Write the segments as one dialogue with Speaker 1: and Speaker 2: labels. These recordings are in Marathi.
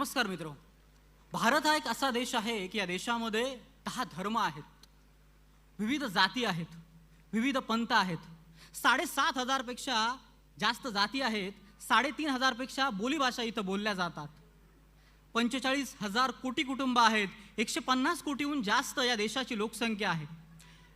Speaker 1: नमस्कार मित्र. भारत हा एक असा देश आहे की या देशामध्ये दहा धर्म आहेत. विविध जाती आहेत. विविध पंथ आहेत. साडेसात हजारपेक्षा जास्त जाती आहेत. साडेतीन हजारपेक्षा बोलीभाषा इथं बोलल्या जातात. पंचेचाळीस हजार कोटी कुटुंब आहेत. एकशे पन्नास कोटीहून जास्त या देशाची लोकसंख्या आहे.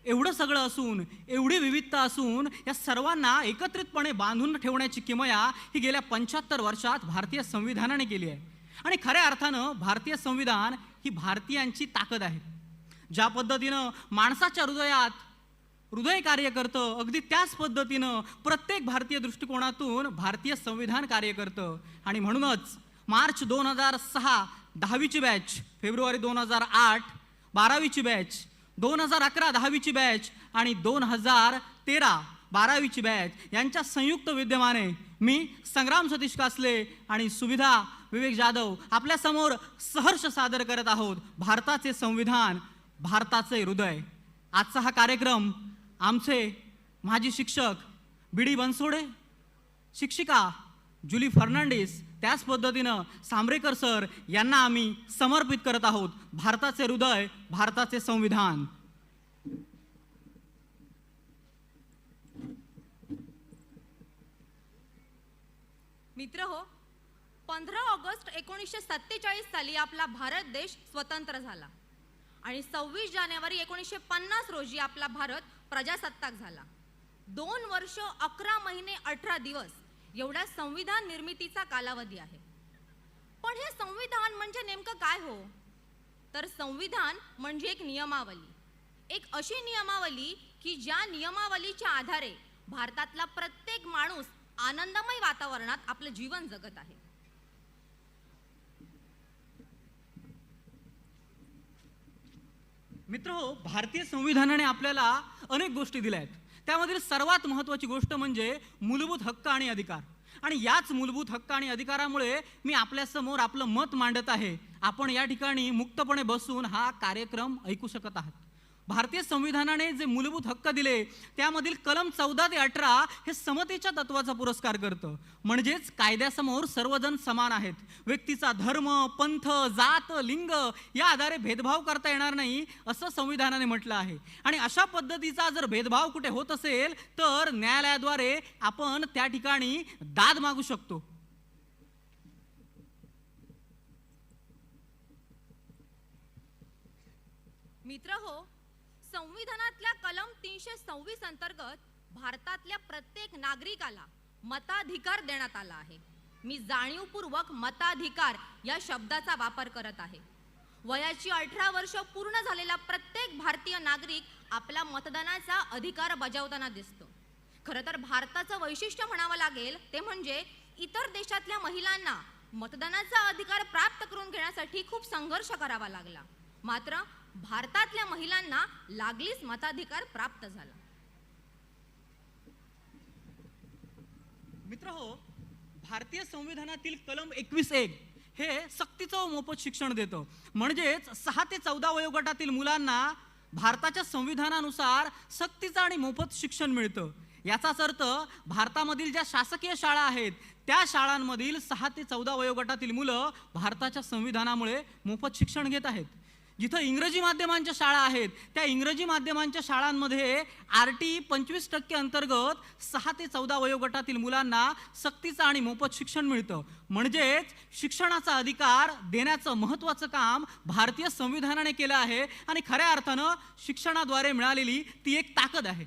Speaker 1: एवढं सगळं असून एवढी विविधता असून या सर्वांना एकत्रितपणे बांधून ठेवण्याची किमया ही गेल्या पंच्याहत्तर वर्षात भारतीय संविधानाने केली आहे. आणि खऱ्या अर्थानं भारतीय संविधान ही भारतीयांची ताकद आहे. ज्या पद्धतीनं माणसाच्या हृदयात हृदय कार्य करतं अगदी त्याच पद्धतीनं प्रत्येक भारतीय दृष्टिकोनातून भारतीय संविधान कार्य करतं. आणि म्हणूनच मार्च दोन हजार सहा दहावीची बॅच फेब्रुवारी दोन हजार आठ बारावीची बॅच दोन हजार अकरा दहावीची बॅच आणि दोन हजार तेरा बारावीची बॅच यांच्या संयुक्त विद्यमाने मी संग्राम सतीश कासले आणि सुविधा विवेक जाधव आपल्यासमोर सहर्ष सादर करत आहोत भारताचे संविधान भारताचे हृदय. आजचा हा कार्यक्रम आमचे माजी शिक्षक बी डी बनसोडे शिक्षिका जुली फर्नांडिस त्याच पद्धतीनं सांबरेकर सर यांना आम्ही समर्पित करत आहोत भारताचे हृदय भारताचे संविधान.
Speaker 2: मित्र हो पंधरा ऑगस्ट एकोणीसशे सत्तेचाळीस साली आपला भारत देश स्वतंत्र झाला. आणि सव्वीस जानेवारी एकोणीसशे पन्नास रोजी आपला भारत प्रजासत्ताक झाला. दोन वर्ष अकरा महिने अठरा दिवस एवढा संविधान निर्मितीचा कालावधी आहे. पण हे संविधान म्हणजे नेमकं काय हो? तर संविधान म्हणजे एक नियमावली. एक अशी नियमावली की ज्या नियमावलीच्या आधारे भारतातला प्रत्येक माणूस आनंदमय वातावरणात आपलं जीवन जगत आहे.
Speaker 1: मित्र हो भारतीय संविधानाने आपल्याला अनेक गोष्टी दिल्या आहेत. त्यामधील सर्वात महत्त्वाची गोष्ट म्हणजे मूलभूत हक्क आणि अधिकार. आणि याच मूलभूत हक्क आणि अधिकारामुळे मी आपल्यासमोर आपलं मत मांडत आहे. आपण या ठिकाणी मुक्तपणे बसून हा कार्यक्रम ऐकू शकत आहात. भारतीय संविधानाने जे मूलभूत हक्क दिले त्यामधील कलम चौदा ते अठरा हे समतेच्या तत्वाचा पुरस्कार करतं. म्हणजेच कायद्यासमोर सर्वजण समान आहेत. व्यक्तीचा धर्म पंथ जात लिंग या आधारे भेदभाव करता येणार नाही असं संविधानाने म्हटलं आहे. आणि अशा पद्धतीचा जर भेदभाव कुठे होत असेल तर न्यायालयाद्वारे आपण त्या ठिकाणी दाद मागू शकतो.
Speaker 2: मित्र हो संविधानातल्या कलम तीनशे सव्वीस अंतर्गत भारतातल्या प्रत्येक नागरिकाला मताधिकार देण्यात आला आहे. मी जाणीवपूर्वक मताधिकार या शब्दाचा वापर करत आहे. वयाची अठरा वर्ष पूर्ण झालेला प्रत्येक भारतीय नागरिक आपला मतदानाचा अधिकार बजावताना दिसतो. खरं तर भारताचं वैशिष्ट्य म्हणावं लागेल ते म्हणजे इतर देशातल्या महिलांना मतदानाचा अधिकार प्राप्त करून घेण्यासाठी खूप संघर्ष करावा लागला. मात्र भारतातल्या महिलांना लागलीच मताधिकार प्राप्त झाला.
Speaker 1: मित्र हो भारतीय संविधानातील कलम एकवीस एक हे सक्तीचं व मोफत शिक्षण देतं. म्हणजेच सहा ते चौदा वयोगटातील मुलांना भारताच्या संविधानानुसार सक्तीचं आणि मोफत शिक्षण मिळतं. याचाच अर्थ भारतामधील ज्या शासकीय शाळा आहेत त्या शाळांमधील सहा ते चौदा वयोगटातील मुलं भारताच्या संविधानामुळे मोफत शिक्षण घेत आहेत. जिथं इंग्रजी माध्यमांच्या शाळा आहेत त्या इंग्रजी माध्यमांच्या शाळांमध्ये आर टी पंचवीस टक्के अंतर्गत सहा ते चौदा वयोगटातील मुलांना सक्तीचं आणि मोफत शिक्षण मिळतं. म्हणजेच शिक्षणाचा अधिकार देण्याचं महत्त्वाचं काम भारतीय संविधानाने केलं आहे आणि खऱ्या अर्थानं शिक्षणाद्वारे मिळालेली ती एक ताकद आहे.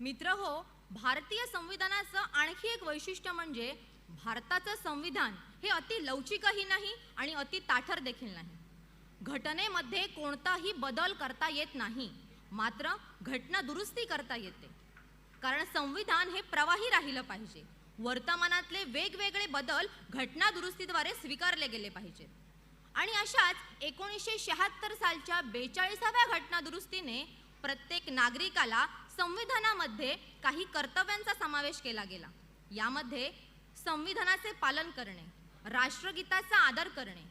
Speaker 2: मित्र हो भारतीय संविधानाचं आणखी एक वैशिष्ट्य म्हणजे भारताचं संविधान हे अति लवचिकही नाही आणि अति ताठर देखील नाही. घटनेमध्ये कोणताही बदल करता येत नाही मात्र घटना दुरुस्ती करता येते. कारण संविधान हे प्रवाही राहिलं पाहिजे. वर्तमानातले वेगवेगळे बदल घटना दुरुस्तीद्वारे स्वीकारले गेले पाहिजेत आणि अशाच एकोणीसशे शहात्तर सालच्या बेचाळीसाव्या घटना दुरुस्तीने प्रत्येक नागरिकाला संविधानामध्ये काही कर्तव्यांचा समावेश केला गेला. यामध्ये संविधानाचे पालन करणे राष्ट्रगीताचा आदर करणे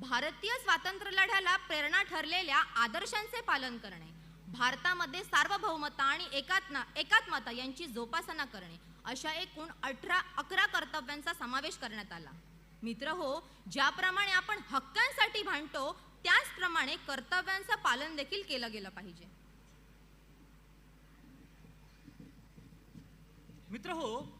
Speaker 2: भारतीय स्वातंत्र्य लढ्याला प्रेरणा ठरलेल्या आदर्शांचे पालन करणे भारतामध्ये सार्वभौमता आणि एकात्मा एकात्मता यांची जोपासना करणे अशा एकूण अठरा अकरा कर्तव्यांचा समावेश करण्यात आला. मित्र हो ज्याप्रमाणे आपण हक्कांसाठी भांडतो त्याचप्रमाणे कर्तव्यांचं पालन देखील केलं गेलं पाहिजे.
Speaker 1: मित्र हो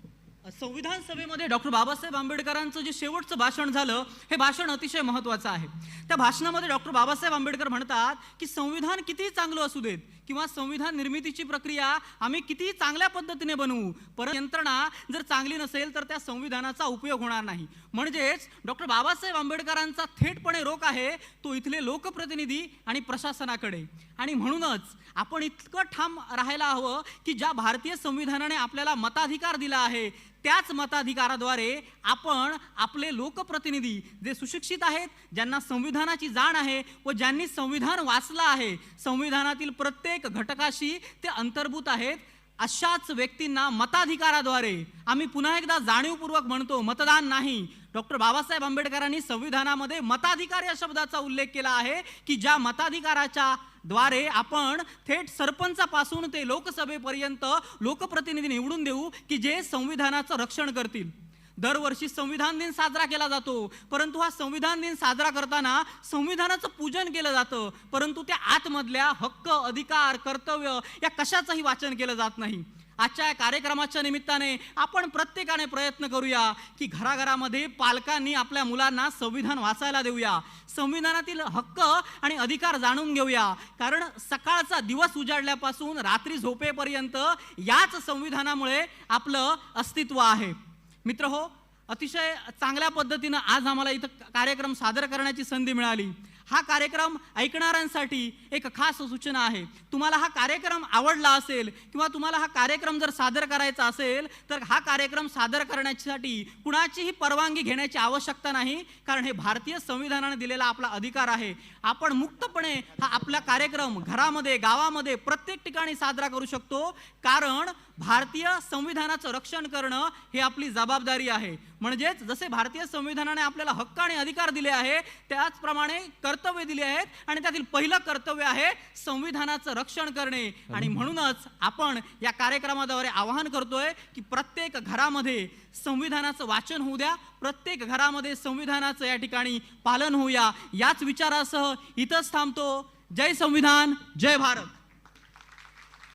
Speaker 1: संविधान सभेमध्ये डॉक्टर बाबासाहेब आंबेडकरांचं जे शेवटचं भाषण झालं हे भाषण अतिशय महत्त्वाचं आहे. त्या भाषणामध्ये डॉक्टर बाबासाहेब आंबेडकर म्हणतात की संविधान कितीही चांगलं असू देत किंवा संविधान निर्मितीची प्रक्रिया आम्ही कितीही चांगल्या पद्धतीने बनवू पर यंत्रणा जर चांगली नसेल तर त्या संविधानाचा उपयोग होणार नाही. म्हणजेच डॉक्टर बाबासाहेब आंबेडकरांचा थेटपणे रोख आहे तो इथले लोकप्रतिनिधी आणि प्रशासनाकडे. आणि म्हणूनच आपण इतकं ठाम राहायला हवं की ज्या भारतीय संविधानाने आपल्याला मताधिकार दिला आहे त्याच मताधिकाराद्वारे आपण आपले लोकप्रतिनिधी जे सुशिक्षित आहेत ज्यांना संविधानाची जाण आहे व ज्यांनी संविधान वाचलं आहे संविधानातील प्रत्येक घटकाशी ते अंतर्भूत आहेत अशाच व्यक्तींना मताधिकाराद्वारे आम्ही पुन्हा एकदा जाणीवपूर्वक म्हणतो मतदान नाही. डॉक्टर बाबासाहेब आंबेडकरांनी संविधानामध्ये मताधिकार या शब्दाचा उल्लेख केला आहे की ज्या मताधिकाराच्या द्वारे आपण थेट सरपंचापासून ते लोकसभेपर्यंत लोकप्रतिनिधी निवडून देऊ की जे संविधानाचं रक्षण करतील. दरवर्षी संविधान दिन साजरा केला जातो. परंतु हा संविधान दिन साजरा करताना संविधानाचं पूजन केलं जातं. परंतु त्या आतमधल्या हक्क अधिकार कर्तव्य या कशाचंही वाचन केलं जात नाही. आजच्या या कार्यक्रमाच्या निमित्ताने आपण प्रत्येकाने प्रयत्न करूया की घराघरामध्ये पालकांनी आपल्या मुलांना संविधान वाचायला देऊया. संविधानातील हक्क आणि अधिकार जाणून घेऊया. कारण सकाळचा दिवस उजाडल्यापासून रात्री झोपेपर्यंत याच संविधानामुळे आपलं अस्तित्व आहे. मित्र हो अतिशय चांगल्या पद्धतीनं आज आम्हाला इथं कार्यक्रम सादर करण्याची संधी मिळाली. हा कार्यक्रम ऐकणाऱ्यांसाठी एक खास सूचना आहे. तुम्हाला हा कार्यक्रम आवडला असेल किंवा तुम्हाला हा कार्यक्रम जर सादर करायचा असेल तर हा कार्यक्रम सादर करण्यासाठी कुणाचीही परवानगी घेण्याची आवश्यकता नाही कारण हे भारतीय संविधानाने दिलेला आपला अधिकार आहे. आपण मुक्तपणे हा आपला कार्यक्रम घरामध्ये गावामध्ये प्रत्येक ठिकाणी साजरा करू शकतो. कारण भारतीय संविधानाचं रक्षण करणं हे आपली जबाबदारी आहे. म्हणजेच जसे भारतीय संविधानाने आपल्याला हक्क आणि अधिकार दिले आहे त्याचप्रमाणे कर्तव्य दिले आहेत आणि त्यातील पहिलं कर्तव्य आहे संविधानाचं रक्षण करणे. आणि म्हणूनच आपण या कार्यक्रमाद्वारे आवाहन करतोय की प्रत्येक घरामध्ये संविधानाचं वाचन होऊ द्या प्रत्येक घरामध्ये संविधानाचं या ठिकाणी पालन होऊया. याच विचारासह इथंच थांबतो. जय संविधान जय भारत.